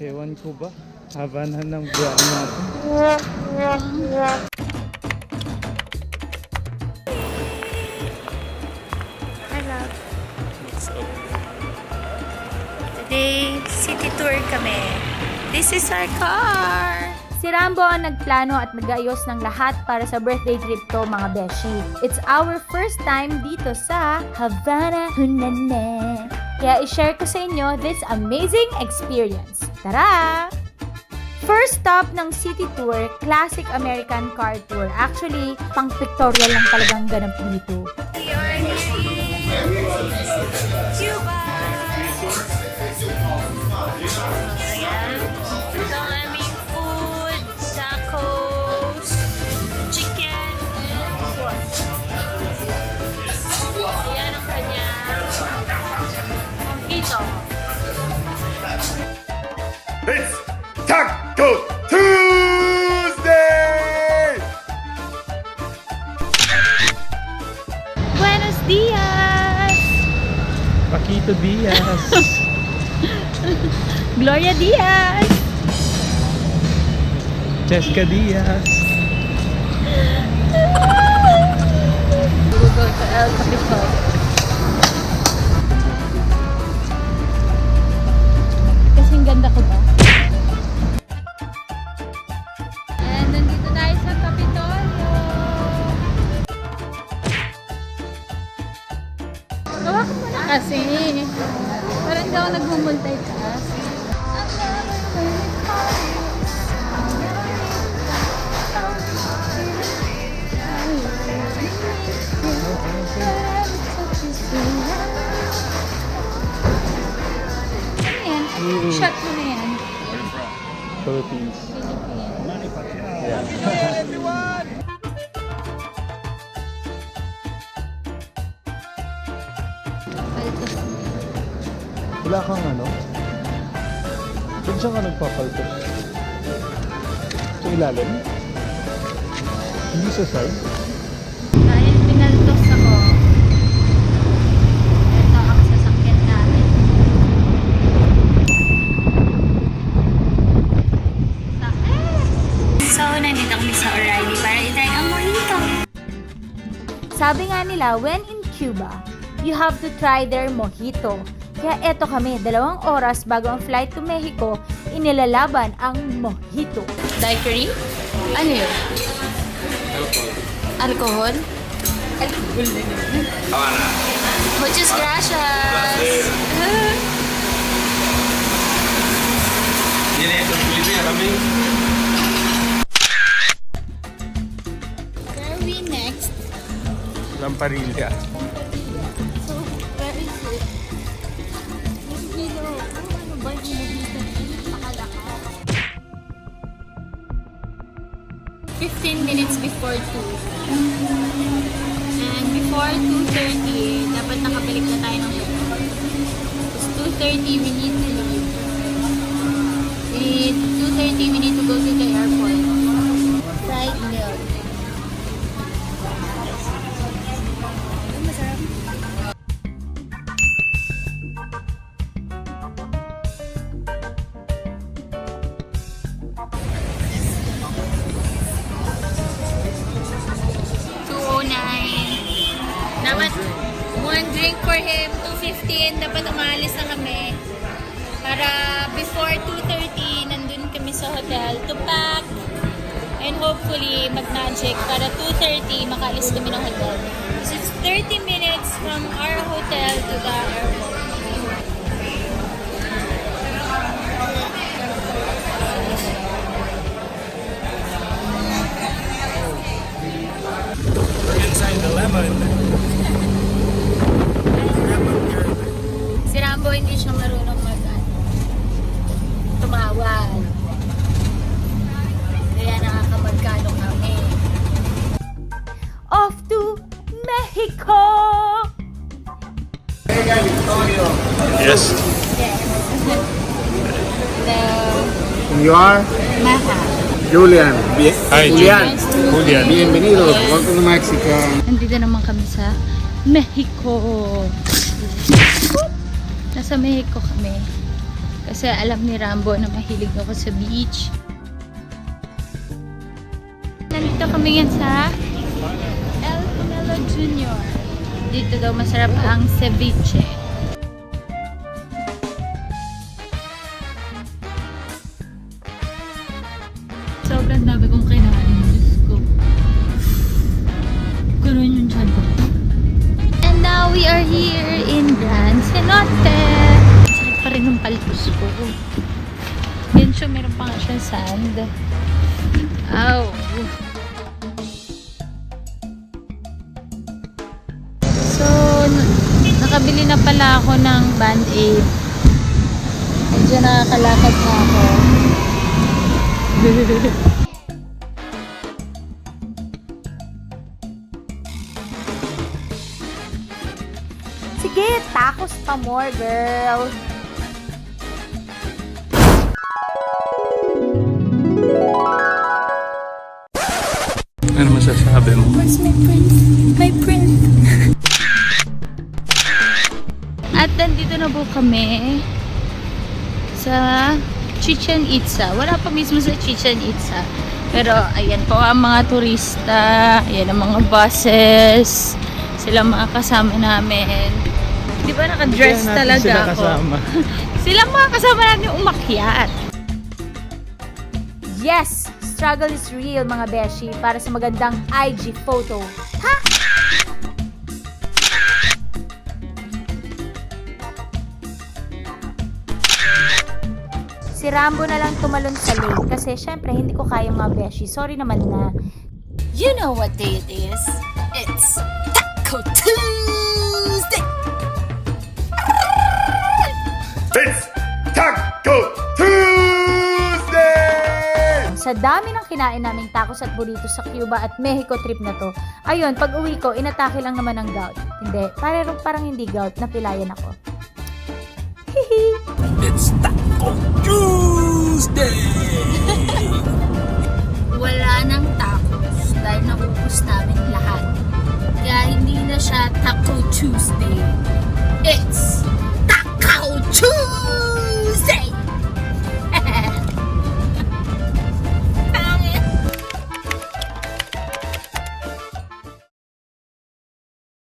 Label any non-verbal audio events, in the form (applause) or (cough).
Ewan ko ba? Haba na ng biyahe natin. Hello. Today, city tour kami. This is our car. Si Rambo ang nagplano at nag-ayos ng lahat para sa birthday trip ko mga beshi. It's our first time dito sa Havana, Hunana. Kaya i-share ko sa inyo this amazing experience. Tara! First stop ng city tour, classic American car tour. Actually, pang pictorial lang talagang ganap dito. We are nearing Cuba. Diaz. (laughs) Gloria Diaz! Cheska Diaz. (laughs) We'll go to El Capital. Kasi. Parang hindi ako nagmumultitask. Ano? Shot mo na yan. Philippines. Wala kang ano? Kung saan ka nagpapalto? Sa ilalim? Hindi sa side? Dahil pinaltos ako, ito ang sasakyan namin. Sa So, nandito kami sa O'Reilly para itry ang mojito. Sabi nga nila, when in Cuba, you have to try their mojito. Kaya eto kami, dalawang oras bago ang flight to Mexico, inilalaban ang mojito. Daiquiri? Ano yun? Alcohol. Alcohol? Muchas gracias. ¿Tiene esto en Filipinas también? Where are we next? Lamparilla. Before 2. And before 2.30, dapat nakabalik na tayo ng hotel. It's 2.30, we need to leave. We, 2.30, we need to go to the airport. Fried milk. Dapat one drink for him, 215. Dapat umalis na kami. Para before 2.30, nandun kami sa hotel to pack. And hopefully, mag-magic para 2.30, makalis kami ng hotel. So it's 30 minutes from our hotel to the airport. Si Yes. Hello, You are Maha. Julian. Bien- Hi, Julian. Julian. Bienvenidos. Welcome to Mexico. Nandito naman kami sa Mexico. Nasa Mexico kami. Kasi alam ni Rambo na mahilig ako sa beach. Nandito kami ngayon sa Canelo Jr. Dito daw masarap ang ceviche. Sobrang dami kong kinain. Diyos ko. Ganun yung chan ko. And now we are here in Grand Cenote. Sakit pa rin ng paltos ko. Yan siya, meron pa nga siya sand. Ow. So, nakabili na pala ako ng band-aid. Medyo nakakalakad na ako. (laughs) Sige, tacos pa more, girl. Ano masasabi mo? Where's my prince? My prince. Nandito na po kami sa Chichen Itza. Wala pa mismo sa Chichen Itza. Pero ayan po ang mga turista. Ayan ang mga buses. Sila mga kasama namin. Di ba nakadress Kaya talaga sila ako? kasama. (laughs) Sila mga kasama natin umakyat. Yes! Struggle is real, mga beshi, para sa magandang IG photo. Ha? Si Rambo na lang tumalon sa lake kasi syempre hindi ko kaya mga beshi. Sorry naman na. You know what day it is. It's Taco Tuesday. It's Taco Tuesday! Sa dami ng kinain naming tacos at burritos sa Cuba at Mexico trip na to, ayun, pag uwi ko, inatake lang naman ng gout. Hindi, parang, parang hindi gout, napilayan ako. It's Taco Tuesday! Wala nang tacos dahil naubos namin lahat. Kaya hindi na siya Taco Tuesday. It's!